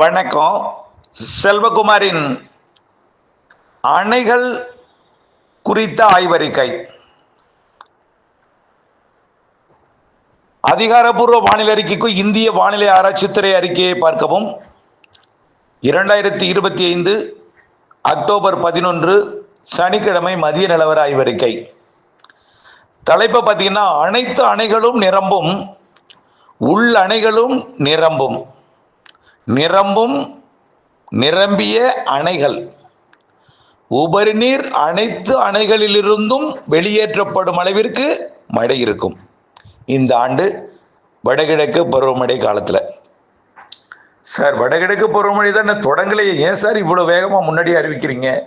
வணக்கம். செல்வகுமாரின் அணைகள் குறித்த ஆய்வறிக்கை. அதிகாரப்பூர்வ வானிலை அறிக்கைக்கு இந்திய வானிலை ஆராய்ச்சித்துறை அறிக்கையை பார்க்கவும். இரண்டாயிரத்தி இருபத்தி ஐந்து அக்டோபர் பதினொன்று சனிக்கிழமை மதிய நிலவர ஆய்வறிக்கை. தலைப்பை பார்த்தீங்கன்னா அனைத்து அணைகளும் நிரம்பும் உள் அணைகளும் நிரம்பும். நிரம்பும் நிரம்பிய அணைகள். உபரி நீர் அனைத்து அணைகளிலிருந்தும் வெளியேற்றப்படும் அளவிற்கு மழை இருக்கும். இந்த ஆண்டு வடகிழக்கு பருவமழை காலத்தில். சார் வடகிழக்கு பருவமழை தானே தொடங்கலையே. ஏன் சார் இவ்வளோ வேகமாக முன்னாடி அறிவிக்கிறீங்க?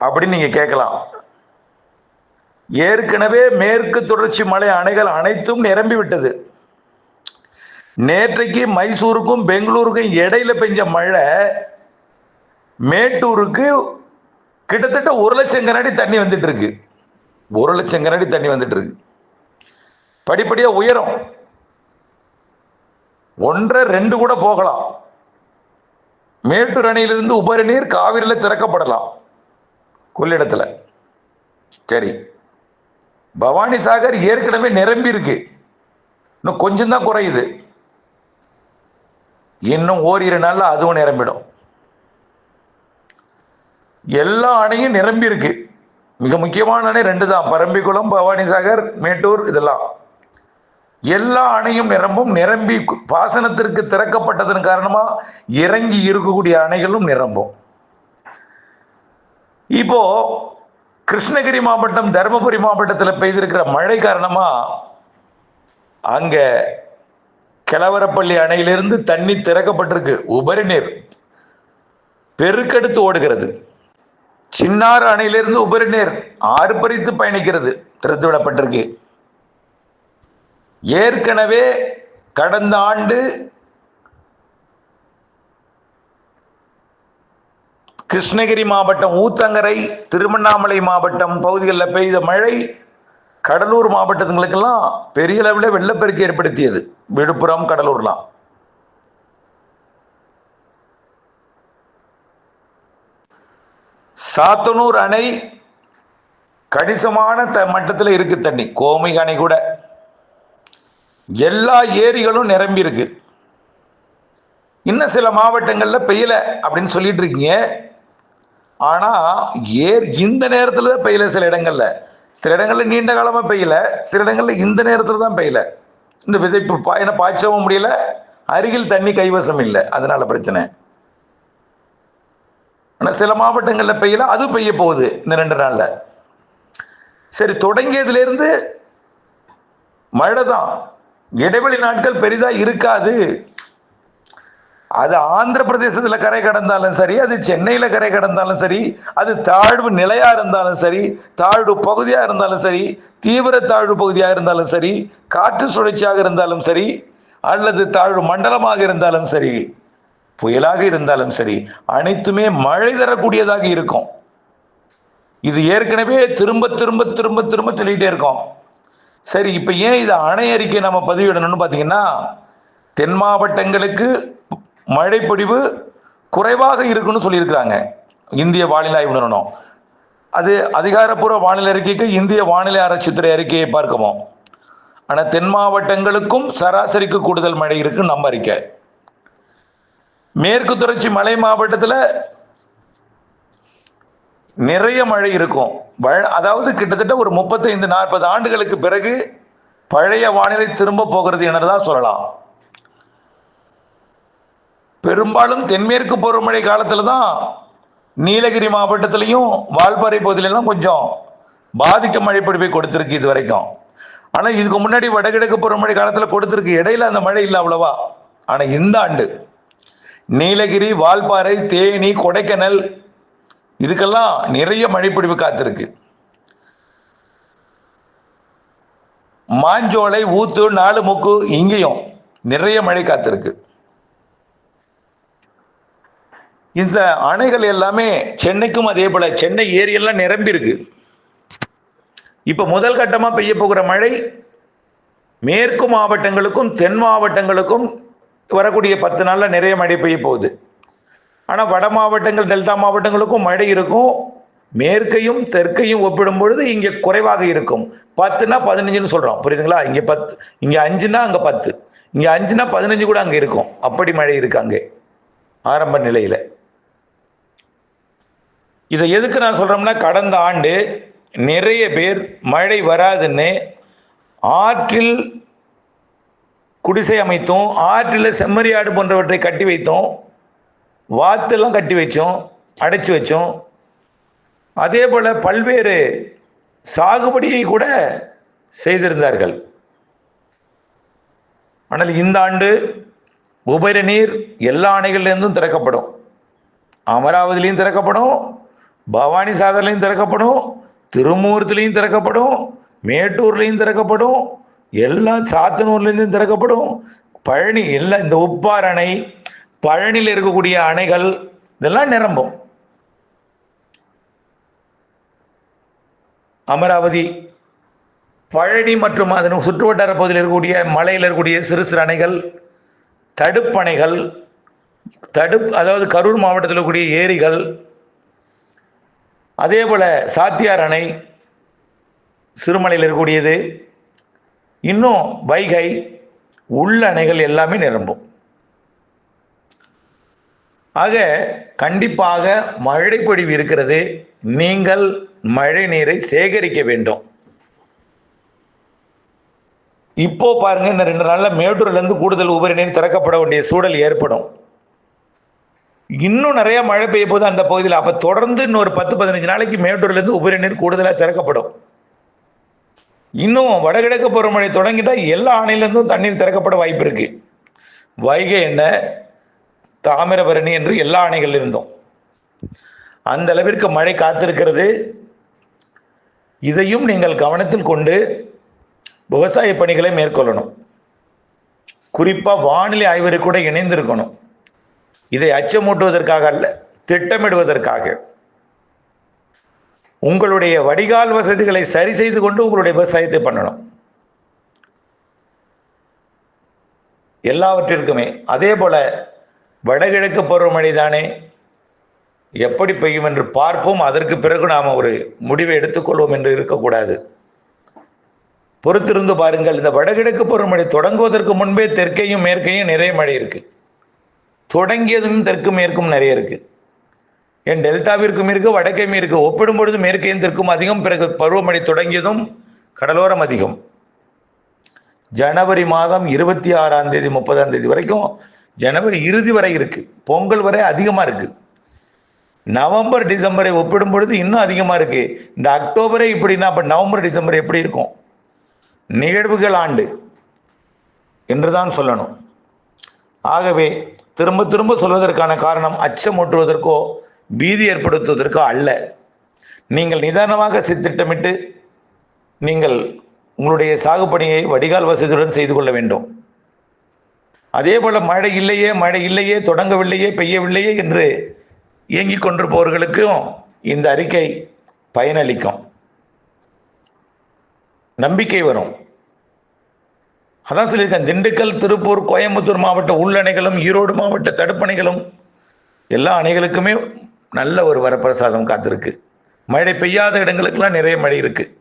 அப்படின்னு நீங்கள் கேட்கலாம். ஏற்கனவே மேற்கு தொடர்ச்சி மலை அணைகள் அனைத்தும் நிரம்பி விட்டது நேற்றைக்கு மைசூருக்கும் பெங்களூருக்கும் இடையில பெஞ்ச மழை மேட்டூருக்கு கிட்டத்தட்ட ஒரு லட்சம் கனடி தண்ணி வந்துட்டு இருக்கு. ஒரு லட்சம் கனடி தண்ணி வந்துட்டு இருக்கு. படிப்படியா உயரும். ஒன்றரை ரெண்டு கூட போகலாம். மேட்டூர் அணையிலிருந்து உபரி நீர் காவிரியில் திறக்கப்படலாம். கொள்ளிடத்தில். சரி. பவானி சாகர் ஏற்கனவே நிரம்பி இருக்கு இன்னும் கொஞ்சம் தான் குறையுது. இன்னும் ஓரிரு நாளில் அதுவும் நிரம்பிடும். எல்லா அணையும் நிரம்பி இருக்கு. மிக முக்கியமான அணை ரெண்டு தான் பரம்பிக்குளம் பவானி சாகர் மேட்டூர் இதெல்லாம். எல்லா அணையும் நிரம்பும். நிரம்பி பாசனத்திற்கு திறக்கப்பட்டதன் காரணமா இறங்கி இருக்கக்கூடிய அணைகளும் நிரம்பும். இப்போ கிருஷ்ணகிரி மாவட்டம் தருமபுரி மாவட்டத்தில் பெய்திருக்கிற மழை காரணமா அங்க கிளவரப்பள்ளி அணையிலிருந்து தண்ணி திறக்கப்பட்டிருக்கு. உபரி நீர். பெருக்கெடுத்து ஓடுகிறது. சின்னாறு அணையிலிருந்து உபரி நீர் ஆர்ப்பரித்து பயணிக்கிறது. திறந்து விடப்பட்டிருக்கு. ஏற்கனவே கடந்த ஆண்டு கிருஷ்ணகிரி மாவட்டம் ஊத்தங்கரை திருவண்ணாமலை மாவட்டம் பகுதிகளில் பெய்த மழை கடலூர் மாவட்டத்துங்களுக்கெல்லாம் பெரிய அளவில் வெள்ளப்பெருக்கு ஏற்படுத்தியது. விழுப்புரம் கடலூர்லாம். சாத்தனூர் அணை கணிசமான த மட்டத்தில் இருக்கு தண்ணி. கோமை அணை கூட. எல்லா ஏரிகளும் நிரம்பி இருக்கு. இன்னும் சில மாவட்டங்களில் பெய்யல அப்படின்னு சொல்லிட்டு இருக்கீங்க. ஆனால் ஏர் இந்த நேரத்தில் தான் பெய்யல சில இடங்களில். சில இடங்களில் நீண்ட காலமாக பெய்யல சில இடங்களில் இந்த நேரத்தில் தான் பெய்யல. இந்த விதைப்பு பாயின பாய்ச்சவும் முடியல அருகில் தண்ணி கைவசம் இல்லை. அதனால பிரச்சனை. ஆனால் சில மாவட்டங்களில் பெய்யல அது பெய்ய போகுது இந்த ரெண்டு நாளில். சரி தொடங்கியதுலேருந்து மழை தான் இடைவெளி நாட்கள் பெரிதாக இருக்காது. அது ஆந்திர பிரதேசத்துல கரை கடந்தாலும் சரி அது சென்னையில கரை கடந்தாலும் சரி அது தாழ்வு நிலையா இருந்தாலும் சரி தாழ்வு பகுதியா இருந்தாலும் சரி தீவிர தாழ்வு பகுதியா இருந்தாலும் சரி காற்று சுழற்சியாக இருந்தாலும் சரி அல்லது தாழ்வு மண்டலமாக இருந்தாலும் சரி புயலாக இருந்தாலும் சரி அனைத்துமே மழை தரக்கூடியதாக இருக்கும். இது ஏற்கனவே திரும்ப திரும்ப திரும்ப திரும்ப சொல்லிகிட்டே இருக்கோம். சரி இப்ப ஏன் இது அணை அறிக்கை நம்ம பதிவிடணும்னு பாத்தீங்கன்னா தென் மாவட்டங்களுக்கு மழைப்பொழிவு குறைவாக இருக்குன்னு சொல்லியிருக்கிறாங்க. இந்திய வானிலை ஆய்வு நிறுவனம். அது அதிகாரப்பூர்வ வானிலை அறிக்கைக்கு இந்திய வானிலை ஆராய்ச்சித்துறை அறிக்கையை பார்க்கவும் ஆனால் தென் மாவட்டங்களுக்கும் சராசரிக்கு கூடுதல் மழை இருக்கு நம்ம அறிக்கை. மேற்கு தொடர்ச்சி மலை மாவட்டத்தில் நிறைய மழை இருக்கும். அதாவது கிட்டத்தட்ட ஒரு முப்பத்தைந்து நாற்பது ஆண்டுகளுக்கு பிறகு பழைய வானிலை திரும்ப போகிறது என்றுதான் சொல்லலாம். பெரும்பாலும் தென்மேற்கு பருவமழை காலத்துல தான் நீலகிரி மாவட்டத்திலையும் வால்பாறை பகுதியிலலாம் கொஞ்சம் பாதிக்க மழை பொழிவை இது வரைக்கும் ஆனால் இதுக்கு முன்னாடி வடகிழக்கு பருவமழை காலத்தில் கொடுத்துருக்கு இடையில அந்த மழை இல்லை அவ்வளவா. ஆனால் இந்த ஆண்டு நீலகிரி வால்பாறை தேனி கொடைக்கானல் இதுக்கெல்லாம் நிறைய மழைப்பிடிவு காத்திருக்கு. மாஞ்சோலை ஊத்து நாலு முக்கு இங்கேயும் நிறைய மழை காத்திருக்கு. இந்த அணைகள் எல்லாமே சென்னைக்கும் அதே போல சென்னை ஏரியெல்லாம் நிரம்பி இருக்கு இப்ப முதல் கட்டமா பெய்ய போகிற மழை மேற்கு மாவட்டங்களுக்கும் தென் மாவட்டங்களுக்கும் வரக்கூடிய பத்து நாளில் நிறைய மழை பெய்ய போகுது. ஆனால் வட மாவட்டங்கள் டெல்டா மாவட்டங்களுக்கும் மழை இருக்கும். மேற்கையும் தெற்கையும் ஒப்பிடும் பொழுது இங்கே குறைவாக இருக்கும். பத்துனா பதினஞ்சுன்னு சொல்கிறோம் புரியுதுங்களா? இங்கே பத்து இங்கே அஞ்சுனா அங்கே பத்து. இங்கே அஞ்சுனா பதினஞ்சு கூட அங்கே இருக்கும். அப்படி மழை இருக்கு அங்கே. ஆரம்ப நிலையில். இதை எதுக்கு நான் சொல்கிறோம்னா கடந்த ஆண்டு நிறைய பேர் மழை வராதுன்னு ஆற்றில் குடிசை அமைத்தோம் ஆற்றில் செம்மறியாடு போன்றவற்றை கட்டி வைத்தோம் வாத்தெல்லாம் கட்டி வச்சோம் அடைச்சி வச்சோம் அதே போல் பல்வேறு சாகுபடியை கூட செய்திருந்தார்கள். ஆனால் இந்த ஆண்டு உபரி நீர் எல்லா அணைகள்லேருந்தும் திறக்கப்படும். அமராவதிலையும் திறக்கப்படும் பவானி சாகர்லையும் திறக்கப்படும் திருமூர்த்திலையும் திறக்கப்படும் மேட்டூர்லையும் திறக்கப்படும் எல்லாம் சாத்தனூர்லேருந்தும் திறக்கப்படும். பழனி எல்லாம் இந்த உப்பார் அணை பழனியில் இருக்கக்கூடிய அணைகள் இதெல்லாம் நிரம்பும். அமராவதி பழனி மற்றும் அதன் சுற்றுவட்டார பகுதியில் இருக்கக்கூடிய மலையில் இருக்கக்கூடிய சிறு சிறு அணைகள் தடுப்பணைகள் தடுப் அதாவது கரூர் மாவட்டத்தில் இருக்கக்கூடிய ஏரிகள் அதே போல் சாத்தியார் அணை சிறுமலையில் இருக்கக்கூடியது. இன்னும் வைகை உள்ள அணைகள் எல்லாமே நிரம்பும். ஆக கண்டிப்பாக மழை பொழிவு இருக்கிறது. நீங்கள் மழை நீரை சேகரிக்க வேண்டும். இப்போ பாருங்க இந்த ரெண்டு நாளில் மேட்டூர்லேருந்து கூடுதல் உபரி நீர் திறக்கப்பட வேண்டிய சூழல் ஏற்படும். இன்னும் நிறைய மழை பெய்ய போது அந்த பகுதியில் அப்ப தொடர்ந்து இன்னொரு பத்து பதினஞ்சு நாளைக்கு மேட்டூர்ல இருந்து உபரி நீர் கூடுதலாக திறக்கப்படும். இன்னும் வடகிழக்கு பருவமழை தொடங்கிட்டா எல்லா அணையிலிருந்தும் தண்ணீர் திறக்கப்பட வாய்ப்பு இருக்கு. வைகை என்ன தாமிரபரணி என்று எல்லா அணைகள் இருந்தோம். அந்த அளவிற்கு மழை காத்திருக்கிறது. இதையும் நீங்கள் கவனத்தில் கொண்டு விவசாய பணிகளை மேற்கொள்ளணும். குறிப்பா வானிலை ஆய்வரை கூட இணைந்திருக்கணும். இதை அச்சமூட்டுவதற்காக அல்ல திட்டமிடுவதற்காக. உங்களுடைய வடிகால் வசதிகளை சரி செய்து கொண்டு உங்களுடைய விவசாயத்தை பண்ணணும். எல்லாவற்றிற்குமே அதே போல வடகிழக்கு பருவமழை தானே எப்படி பெய்யும் என்று பார்ப்போம். அதற்கு பிறகு நாம் ஒரு முடிவை எடுத்துக்கொள்வோம் என்று இருக்கக்கூடாது. பொறுத்திருந்து பாருங்கள் இந்த வடகிழக்கு பருவமழை தொடங்குவதற்கு முன்பே தெற்கையும் மேற்கையும் நிறைய மழை இருக்குது தொடங்கியதும் தெற்கு மேற்கும் நிறைய இருக்கு. என் டெல்டாவிற்கும் இருக்கு வடக்கையும் இருக்கு. ஒப்பிடும் பொழுது மேற்கையும் தெற்கும் அதிகம். பிறகு பருவமழை தொடங்கியதும் கடலோரம் அதிகம். ஜனவரி மாதம் இருபத்தி ஆறாம் தேதி முப்பதாம் தேதி வரைக்கும் ஜனவரி இறுதி வரை இருக்கு. பொங்கல் வரை அதிகமா இருக்கு. நவம்பர் டிசம்பரை ஒப்பிடும் பொழுது இன்னும் அதிகமா இருக்கு. இந்த அக்டோபரே இப்படின்னா அப்ப நவம்பர் டிசம்பர் எப்படி இருக்கும்? நிகழ்வுகள் ஆண்டு என்றுதான் சொல்லணும். ஆகவே திரும்ப திரும்ப சொல்வதற்கான காரணம் அச்சமூட்டுவதற்கோ பீதி ஏற்படுத்துவதற்கோ அல்ல. நீங்கள் நிதானமாக திட்டமிட்டு நீங்கள் உங்களுடைய சாகுபணியை வடிகால் வசதியுடன் செய்து கொள்ள வேண்டும். அதே போல மழை இல்லையே மழை இல்லையே தொடங்கவில்லையே பெய்யவில்லையே என்று இயங்கிக் கொண்டிருப்பவர்களுக்கும் இந்த அறிக்கை பயனளிக்கும். நம்பிக்கை வரும். அதான் சொல்லியிருக்கேன் திண்டுக்கல் திருப்பூர் கோயம்புத்தூர் மாவட்ட உள்ளணைகளும் ஈரோடு மாவட்ட தடுப்பணைகளும் எல்லா அணைகளுக்குமே நல்ல ஒரு வரப்பிரசாதம் காத்திருக்கு. மழை பெய்யாத இடங்களுக்கெல்லாம் நிறைய மழை இருக்கு.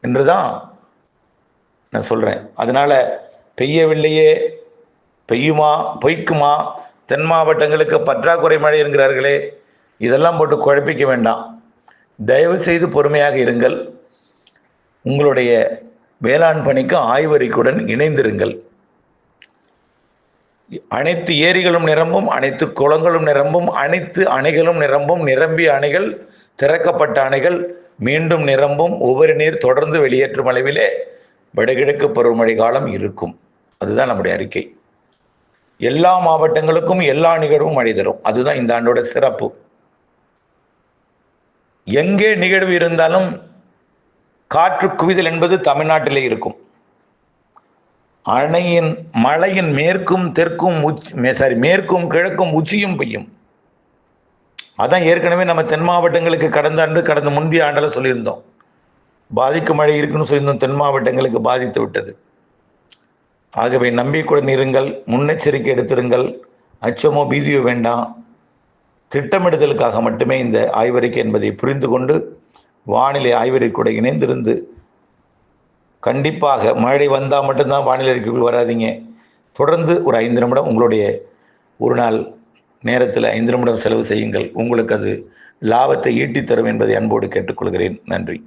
என்றுதான் நான் சொல்றேன். அதனால பெய்யவில்லையே பெய்யுமா பொய்க்குமா தென் மாவட்டங்களுக்கு பற்றாக்குறை மழை என்கிறார்களே இதெல்லாம் போட்டு குழப்பிக்க வேண்டாம். தயவு செய்து பொறுமையாக இருங்கள். உங்களுடைய வேளாண் பணிக்கு ஆய்வறிக்கையுடன் இணைந்திருங்கள். அனைத்து ஏரிகளும் நிரம்பும் அனைத்து குளங்களும் நிரம்பும் அனைத்து அணைகளும் நிரம்பும் நிரம்பிய அணைகள் திறக்கப்பட்ட அணைகள் மீண்டும் நிரம்பும் உபரி நீர் தொடர்ந்து வெளியேற்றும் அளவிலே வடகிழக்கு பருவமழை காலம் இருக்கும். அதுதான் நம்முடைய அறிக்கை. எல்லா மாவட்டங்களுக்கும் எல்லா நிகழ்வும் மழை தரும் அதுதான் இந்த ஆண்டோட சிறப்பு. எங்கே நிகழ்வு இருந்தாலும் காற்று குவிதல் என்பது தமிழ்நாட்டிலே இருக்கும். அணையின் மழையின் மேற்கும் தெற்கும் உச்சி சாரி மேற்கும் கிழக்கும் உச்சியும் பெய்யும். அதான் ஏற்கனவே நம்ம தென் மாவட்டங்களுக்கு கடந்த ஆண்டு கடந்த முந்தைய ஆண்டில் சொல்லியிருந்தோம். பாதிக்கும் மழை இருக்குன்னு சொல்லியிருந்தோம் தென் மாவட்டங்களுக்கு பாதித்து விட்டது. ஆகவே நம்பிக்கையுடன் இருங்கள் முன்னெச்சரிக்கை எடுத்திருங்கள் அச்சமோ பீதியோ வேண்டாம். திட்டமிடுதலுக்காக மட்டுமே இந்த ஆய்வறிக்கை என்பதை புரிந்து கொண்டு வானிலை ஆய்வறை கூட இணைந்திருந்து கண்டிப்பாக மழை வந்தால் மட்டும்தான் வானிலை அறிக்கைக்குள் வராதிங்க. தொடர்ந்து ஒரு ஐந்து நிமிடம் உங்களுடைய ஒரு நாள் நேரத்தில் ஐந்து நிமிடம் செலவு செய்யுங்கள். உங்களுக்கு அது லாபத்தை ஈட்டித்தரும் என்பதை அன்போடு கேட்டுக்கொள்கிறேன். நன்றி.